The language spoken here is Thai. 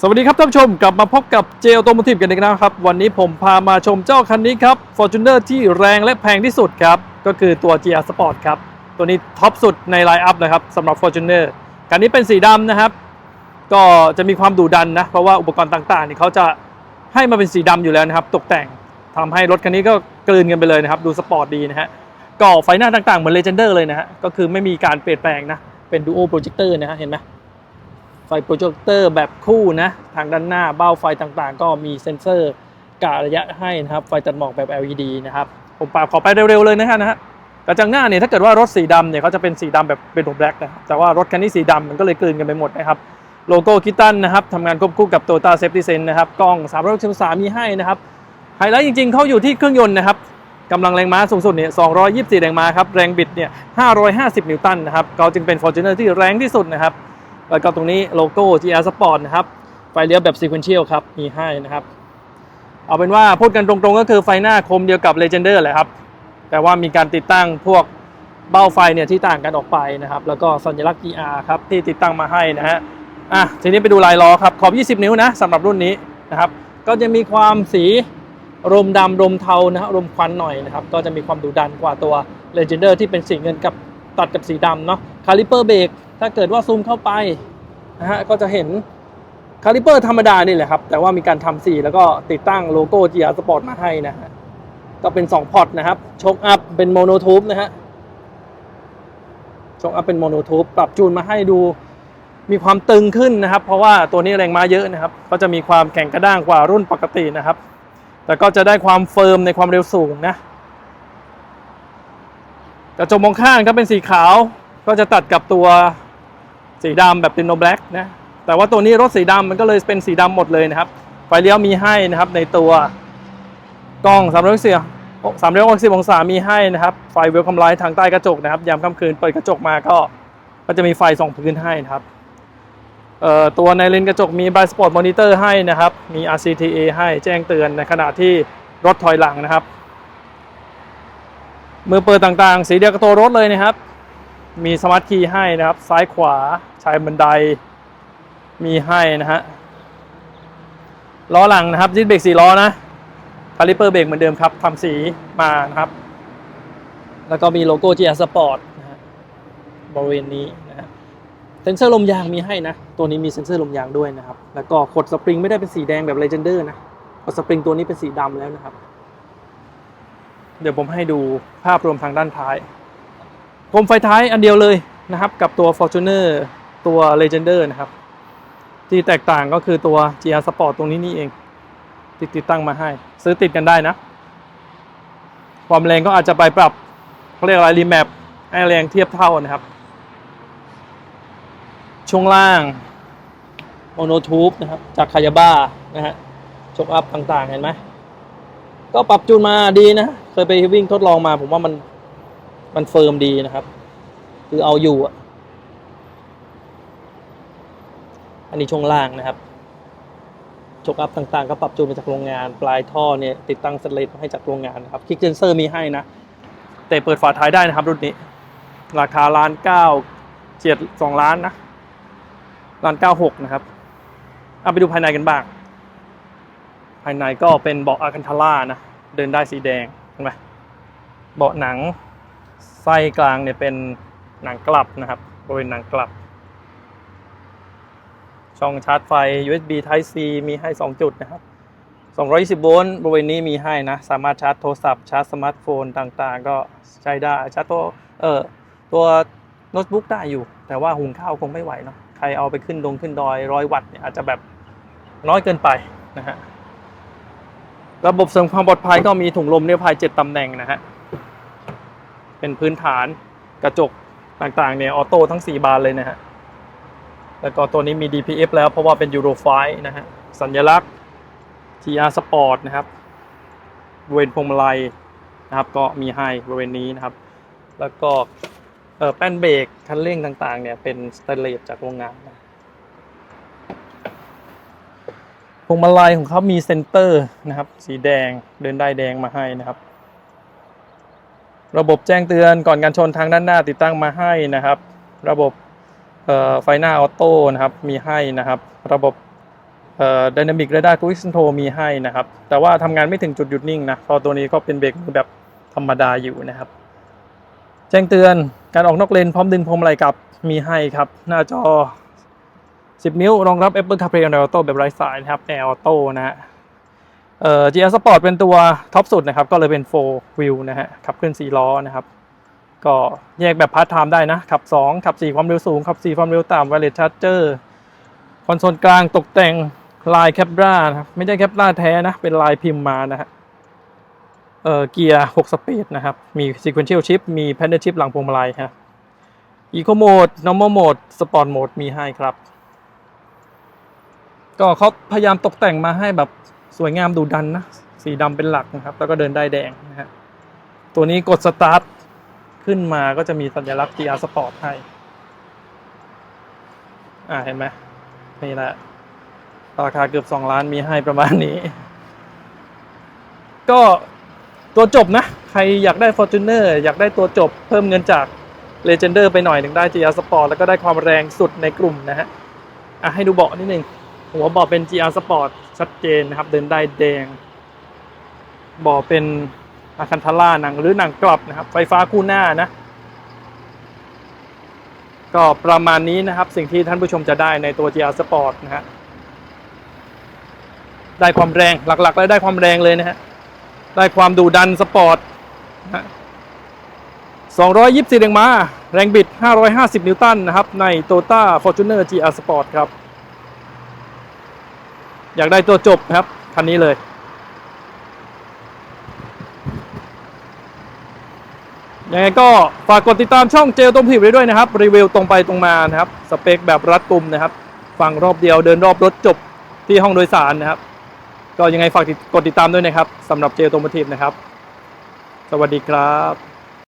สวัสดีครับท่านผู้ชมกลับมาพบกับเจลโตม t i v e กันอีกแล้วครับ วันนี้ผมพามาชมเจ้าคันนี้ครับ Fortuner ที่แรงและแพงที่สุดครับ ก็คือตัว GR Sport ครับ ตัวนี้ท็อปสุดในไลน์อัพนะครับสำหรับ Fortuner คันนี้เป็นสีดำนะครับ ก็จะมีความดุดันนะ เพราะว่าอุปกรณ์ต่างๆนี่เขาจะให้มาเป็นสีดำอยู่แล้วนะครับ ตกแต่งทำให้รถคันนี้ก็กลืนกันไปเลยนะครับ ดูสปอร์ตดีนะฮะก็ไฟหน้าต่างๆเหมือน Legender เลยนะฮะก็คือไม่มีการเปลี่ยนแปลงนะเป็น Duo Projector นะฮะเห็นไหม ไฟโปรเจคเตอร์แบบคู่นะทางด้านหน้าเบ้าไฟต่างๆ ก็มีเซ็นเซอร์กะระยะให้นะครับ ไฟตัดหมอกแบบ LED นะครับ ผมปาขอไปเร็วๆเลยนะฮะนะฮะกระจังหน้าเนี่ยถ้าเกิดว่ารถสีดำเนี่ยเขาจะเป็นสีดำแบบเป็นแบล็กนะครับแต่ว่ารถคันนี้สีดำมันก็เลยกลืนกันไปหมดนะครับโลโก้คิตันนะครับทำงานควบคู่กับ Toyota Safety Sense นะครับกล้อง360องศามีให้นะครับไฮไลท์จริงๆเขาอยู่ที่เครื่องยนต์นะครับกำลังแรงม้าสูงสุดเนี่ย224 แรงม้าครับ แรงบิดเนี่ย 550 นิวตันนะครับ เขาจึงเป็น Fortuner ที่แรงที่สุดนะครับ แล้วก็ตรงนี้โลโก้ GR Sport นะครับ ไฟเลี้ยวแบบ Sequential ครับ มีให้นะครับ เอาเป็นว่าพูดกันตรงๆ ก็คือไฟหน้าคมเดียวกับ Legender แหละครับ แต่ว่ามีการติดตั้งพวกเบ้าไฟเนี่ยที่ต่างกันออกไปนะครับ แล้วก็สัญลักษณ์ GR ครับที่ติดตั้งมาให้นะฮะ อะทีนี้ไปดูลายล้อครับ ขอบ 20 นิ้วนะสำหรับรุ่นนี้นะครับ ก็จะมีความสีรมดำรมเทานะฮะรมควันหน่อยนะครับ ก็จะมีความดุดันกว่าตัว Legender ที่เป็นสีเงินกับ ตัดกับสีดำเนาะคาลิเปอร์เบรกถ้าเกิดว่าซูมเข้าไปนะฮะก็จะเห็นคาลิเปอร์ธรรมดานี่แหละครับ แต่ว่ามีการทำสีแล้วก็ติดตั้งโลโก้ GR Sport มาให้นะฮะก็เป็น 2 พอร์ตนะครับชกอัพเป็นโมโนทูบนะฮะชกอัพเป็นโมโนทูบปรับจูนมาให้ดูมีความตึงขึ้นนะครับ เพราะว่าตัวนี้แรงม้าเยอะนะครับ ก็จะมีความแข็งกระด้างกว่ารุ่นปกตินะครับ แต่ก็จะได้ความเฟิร์มในความเร็วสูงนะ กระจกมองข้างก็เป็นสีขาวก็จะตัดกับตัวสีดำแบบตินโนแบล็กนะแต่ว่าตัวนี้รถสีดำมันก็เลยเป็นสีดำหมดเลยนะครับ ไฟเลี้ยวมีให้นะครับในตัวกล้อง3 6 0 360องศามีให้นะครับ ไฟเวลคัมไลท์ทางใต้กระจกนะครับ ยามค่ำคืนเปิดกระจกมาก็ ก็จะมีไฟส่องพื้นให้นะครับเอ่อตัวในเลนกระจกมี Blind Spot Monitor ให้นะครับ มี RCTA ให้แจ้งเตือนในขณะที่รถถอยหลังนะครับ มือเปิดต่างๆ สีเดียวกับตัวรถเลยนะครับ มีสมาร์ทคีย์ให้นะครับ ซ้ายขวาชายบันไดมีให้นะฮะล้อหลังนะครับดิสเบรกสี่ล้อนะคาลิเปอร์เบรกเหมือนเดิมครับทำสีมานะครับ แล้วก็มีโลโก้ GR Sport นะฮะบริเวณนี้นะฮะเซ็นเซอร์ลมยางมีให้นะ ตัวนี้มีเซ็นเซอร์ลมยางด้วยนะครับ แล้วก็ขดสปริงไม่ได้เป็นสีแดงแบบ Legender นะขดสปริงตัวนี้เป็นสีดำแล้วนะครับ เดี๋ยวผมให้ดูภาพรวมทางด้านท้ายโคมไฟท้ายอันเดียวเลยนะครับ กับตัว Fortuner ตัว Legender นะครับ ที่แตกต่างก็คือตัว GR Sport ตรงนี้นี่เองที่ติดตั้งมาให้ ซื้อติดกันได้นะ ความแรงก็อาจจะไปปรับเขาเรียกอะไรรีแมปให้แรงเทียบเท่านะครับ ช่วงล่างโมโนทูบนะครับ จากคายาบ้านะฮะชกอัพต่างๆ เห็นไหมก็ปรับจูนมาดีนะ ยไปวิ่งทดลองมา ผมว่ามันมันเฟิร์มดีนะครับ คือเอาอยู่อะอันนี้ช่วงล่างนะครับชกอัพต่างๆ ก็ปรับจูนมาจากโรงงาน ปลายท่อเนี่ยติดตั้งสเลตมาให้จากโรงงานนะครับ คิกเซนเซอร์มีให้นะ แต่เปิดฝาท้ายได้นะครับ รุ่นนี้ ราคาล้านเก้าเจ็ดสองล้านนะร้าน96นะครับเอาไปดูภายในกันบ้าง ภายในก็เป็นเบาะอาคันทาร่านะ เดินได้สีแดง ห็นไหมเบาะหนังไส้กลางเนี่ยเป็นหนังกลับนะครับบริเวณหนังกลับ ช่องชาร์จไฟ USB Type C มีให้ 2 จุดนะครับ 220 โวลต์บริเวณนี้มีให้นะ สามารถชาร์จโทรศัพท์ชาร์จสมาร์ทโฟนต่างๆ ก็ใช้ได้ชาร์จตัวเออตัวโน้ตบุ๊กได้อยู่ แต่ว่าหุงข้าวคงไม่ไหวเนาะใครเอาไปขึ้นดงขึ้นดอยร้อยวัตต์เนี่ยอาจจะแบบน้อยเกินไปนะฮะ ระบบเสริมความปลอดภัยก็มีถุงลมนิรภัย7ตำแหน่งนะฮะ เป็นพื้นฐานกระจกต่างๆเนี่ยออโต้ทั้ง 4 บานเลยนะฮะ แล้วก็ตัวนี้มี DPF แล้วเพราะว่าเป็น Euro 5นะฮะ สัญลักษณ์ TR Sport นะครับบริเวณพวงมาลัยนะครับ ก็มีให้บริเวณนี้นะครับ แล้วก็แป้นเบรกคันเร่งต่างๆเนี่ยเป็นสเตนเลสจากโรงงานนะ พวงมาลัยของเขามีเซนเตอร์นะครับ สีแดงเดินได้แดงมาให้นะครับ ระบบแจ้งเตือนก่อนการชนทางด้านหน้าติดตั้งมาให้นะครับ ระบบไฟหน้าออโต้นะครับมีให้นะครับ ระบบเอ่อ Dynamic Radar Cruise Control มีให้นะครับ แต่ว่าทำงานไม่ถึงจุดหยุดนิ่งนะพราะตัวนี้ก็เป็นเบรกแบบธรรมดาอยู่นะครับ แจ้งเตือนการออกนอกเลนพร้อมดึงพรมไหล่กลับมีให้ครับ หน้าจอ 10 นิ้ว รองรับ Apple CarPlay Android Auto แบบไร้สายนะครับ Air Auto นะฮะเอ่อ GR Sport เป็นตัวท็อปสุดนะครับ ก็เลยเป็น4 wheel นะฮะขับเคลื่อน4ล้อนะครับ ก็แยกแบบพาร์ทไทม์ได้นะ ขับ 2 ขับ 4 ความเร็วสูง ขับ 4 ความเร็วต่ำ Wireless Charger คอนโซลกลางตกแต่งลายแคปรานะครับไม่ใช่แคปราแท้นะ เป็นลายพิมพ์มานะฮะเอ่อเกียร์ 6 สปีดนะครับ มี sequential shift มี paddle shift หลังพวงมาลัยครับ eco mode normal mode sport mode มีให้ครับ ก็เขาพยายามตกแต่งมาให้แบบสวยงามดูดันนะ สีดำเป็นหลักนะครับ แล้วก็เดินได้แดงนะฮะตัวนี้กดสตาร์ทขึ้นมาก็จะมีสัญลักษณ์ GR Sport ให้ อ่าเห็นไหมนี่แหละ ราคาเกือบ 2 ล้านมีให้ประมาณนี้ ก็ตัวจบนะ ใครอยากได้ Fortuner อยากได้ตัวจบเพิ่มเงินจาก Legender ไปหน่อยหนึ่งได้ GR Sport แล้วก็ได้ความแรงสุดในกลุ่มนะฮะ อะให้ดูเบาะนิดนึง หัวบาะเป็น GR Sport ชัดเจนนะครับ เดินได้แดงบาะเป็นอาคันทาร่าหนังหรือหนังกลับนะครับ ไฟฟ้าคู่หน้านะ ก็ประมาณนี้นะครับ สิ่งที่ท่านผู้ชมจะได้ในตัว GR Sport นะฮะได้ความแรงหลักๆแล้วได้ความแรงเลยนะฮะได้ความดุดันสปอร์ตนะฮะ224แรงม้า แรงบิด 550 นิวตันนะครับ ใน Toyota Fortuner GR Sport ครับ อยากได้ตัวจบนะครับ คันนี้เลย ยังไงก็ฝากกดติดตามช่องเจลต้มผิวไว้ด้วยนะครับ รีวิวตรงไปตรงมานะครับ สเปคแบบรัดกุมนะครับ ฟังรอบเดียวเดินรอบรถจบที่ห้องโดยสารนะครับ ก็ยังไงฝากกดติดตามด้วยนะครับสำหรับเจลโตมทีฟนะครับ สวัสดีครับ